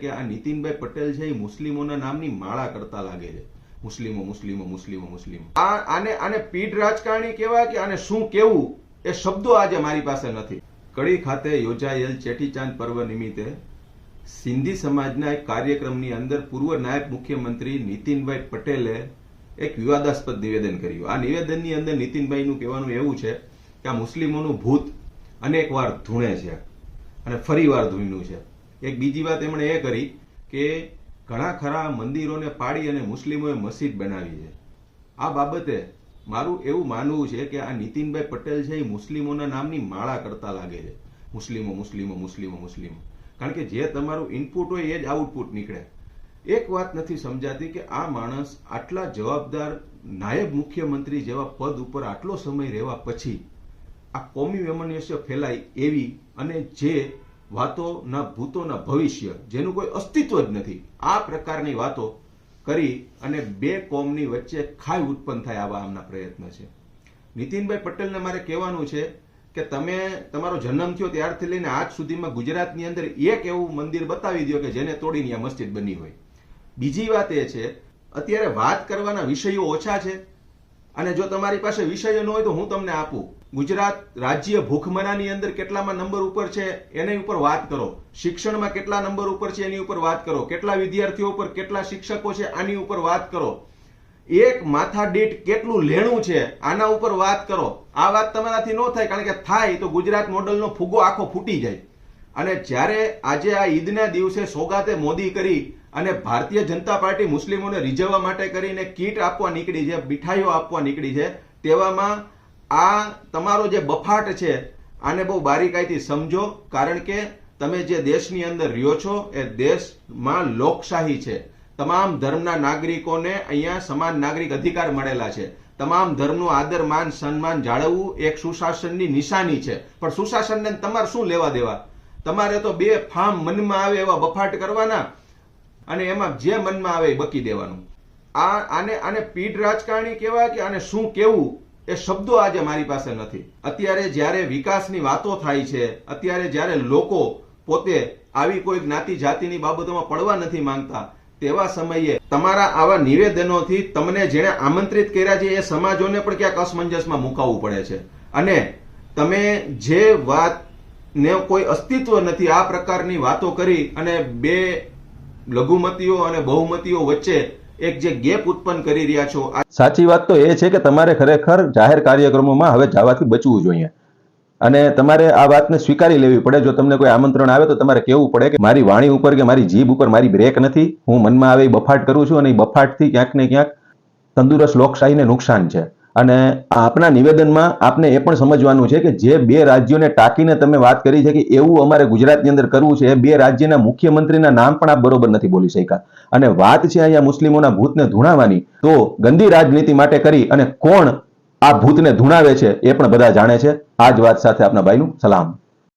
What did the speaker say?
કે આ નીતિનભાઈ પટેલ છે એ મુસ્લિમોના નામની માળા કરતા લાગે છે. મુસ્લિમો મુસ્લિમો મુસ્લિમો મુસ્લિમો. આને આને પીઢ રાજકારણી કહેવાય કે આને શું કેવું એ શબ્દો આજે મારી પાસે નથી. કડી ખાતે યોજાયેલ ચેટીચાંદ પર્વ નિમિત્તે સિંધી સમાજના એક કાર્યક્રમની અંદર પૂર્વ નાયબ મુખ્યમંત્રી નીતિનભાઈ પટેલે એક વિવાદાસ્પદ નિવેદન કર્યું. આ નિવેદનની અંદર નીતિનભાઈનું કહેવાનું એવું છે કે આ મુસ્લિમોનું ભૂત અનેકવાર ધૂણે છે અને ફરીવાર ધૂણ્યું છે. એક બીજી વાત એમણે એ કરી કે ઘણા ખરા મંદિરોને પાડી અને મુસ્લિમોએ મસ્જિદ બનાવી છે. આ બાબતે મારું એવું માનવું છે કે આ નીતિનભાઈ પટેલ છે એ મુસ્લિમોના નામની માળા કરતા લાગે છે. મુસ્લિમો મુસ્લિમો મુસ્લિમો મુસ્લિમો. કારણ કે જે તમારું ઇનપુટ હોય એ જ આઉટપુટ નીકળે. એક વાત નથી સમજાતી કે આ માણસ આટલા જવાબદાર નાયબ મુખ્યમંત્રી જેવા પદ ઉપર આટલો સમય રહેવા પછી આ કોમી વેમનસ્ય ફેલાય એવી અને જે વાતોના ભૂતોના ભવિષ્ય, જેનું કોઈ અસ્તિત્વ જ નથી. આ પ્રકારની વાતો કરી અને બે કોમની વચ્ચે ખાઈ ઉત્પન્ન થાય આવા આમના પ્રયત્ન છે. નીતિનભાઈ પટેલને મારે કહેવાનું છે કે તમે, તમારો જન્મ થયો ત્યારથી લઈને આજ સુધીમાં ગુજરાતની અંદર એક એવું મંદિર બતાવી દો કે જેને તોડીને આ મસ્જિદ બની હોય. બીજી વાત એ છે, અત્યારે વાત કરવાના વિષયો ઓછા છે અને જો તમારી પાસે વિષયો ન હોય તો હું તમને આપું. ગુજરાત રાજ્ય ભૂખમરાની અંદર કેટલામાં નંબર ઉપર છે એની ઉપર વાત કરો. શિક્ષણમાં કેટલા નંબર ઉપર છે એની ઉપર વાત કરો. કેટલા વિદ્યાર્થીઓ ઉપર કેટલા શિક્ષકો છે આની ઉપર વાત કરો. એક માથા દીઠ કેટલું લેણું છે આના ઉપર વાત કરો. આ વાત તમારાથી ન થાય કારણ કે થાય તો ગુજરાત મોડલનો ફુગો આખો ફૂટી જાય. અને જ્યારે આજે આ ઈદના દિવસે સોગાતે મોદી કરી અને ભારતીય જનતા પાર્ટી મુસ્લિમોને રીઝવવા માટે કરીને કીટ આપવા નીકળી છે, મીઠાઈઓ આપવા નીકળી છે, તેવામાં આ તમારો જે બફાટ છે, આને બહુ બારીકાઈથી સમજો, કારણ કે તમે જે દેશની અંદર રહ્યો છો, એ દેશમાં લોકશાહી છે. તમામ ધર્મના નાગરિકોને અહીંયા સમાન નાગરિક અધિકાર મળેલા છે. તમામ ધર્મનું આદર, માન, સન્માન જાળવવું એક સુશાસનની નિશાની છે. પણ સુશાસનને તમારે શું લેવા દેવા? તમારે તો બે ફામ મનમાં આવે એવા બફાટ કરવાના અને એમાં જે મનમાં આવે એ બકી દેવાનું. આ આને આને પીઢ રાજકારણી કહેવાય કે આને શું કેવું? એ શબ્દો આજે મારી પાસે નથી. અત્યારે જ્યારે વિકાસની વાતો થાય છે, અત્યારે જ્યારે લોકો પોતે આવી કોઈ જ્ઞાતિ જાતિની બાબતોમાં પડવા નથી માંગતા, તેવા સમયે તમારા આવા નિવેદનોથી તમને જેણે આમંત્રિત કર્યા છે, એ સમાજોને પણ ક્યાંક અસમંજસમાં મુકાવવું પડે છે. અને તમે જે વાત ને કોઈ અસ્તિત્વ નથી, આ પ્રકારની વાતો કરી અને બે લઘુમતીઓ અને બહુમતીઓ વચ્ચે એક જે ગેપ ઉત્પન્ન કરી રહ્યા છો સાચી વાત તો એ છે કે તમારે ખરેખર જાહેર કાર્યક્રમોમાં હવે જવાથી બચવું જોઈએ. અને તમારે આ વાતને સ્વીકારી લેવી પડે. જો તમને કોઈ આમંત્રણ આવે તો તમારે કહેવું પડે કે મારી વાણી ઉપર કે મારી જીભ ઉપર મારી બ્રેક નથી. હું મનમાં આવે બફાટ કરું છું અને એ બફાટથી ક્યાંક ને ક્યાંક તંદુરસ્ત લોકશાહીને નુકસાન છે. અને આપના નિવેદનમાં આપને એ પણ સમજવાનું છે કે જે બે રાજ્યોને ટાંકીને તમે વાત કરી છે કે એવું અમારે ગુજરાતની અંદર કરવું છે, એ બે રાજ્યના મુખ્યમંત્રીના નામ પણ આપ બરોબર નથી બોલી શક્યા. અને વાત છે અહીંયા મુસ્લિમોના ભૂતને ધૂણાવવાની તો ગંદી રાજનીતિ માટે કરી અને કોણ આ ભૂતને ધૂણાવે છે એ પણ બધા જાણે છે. આ જ વાત સાથે આપના ભાઈનું સલામ.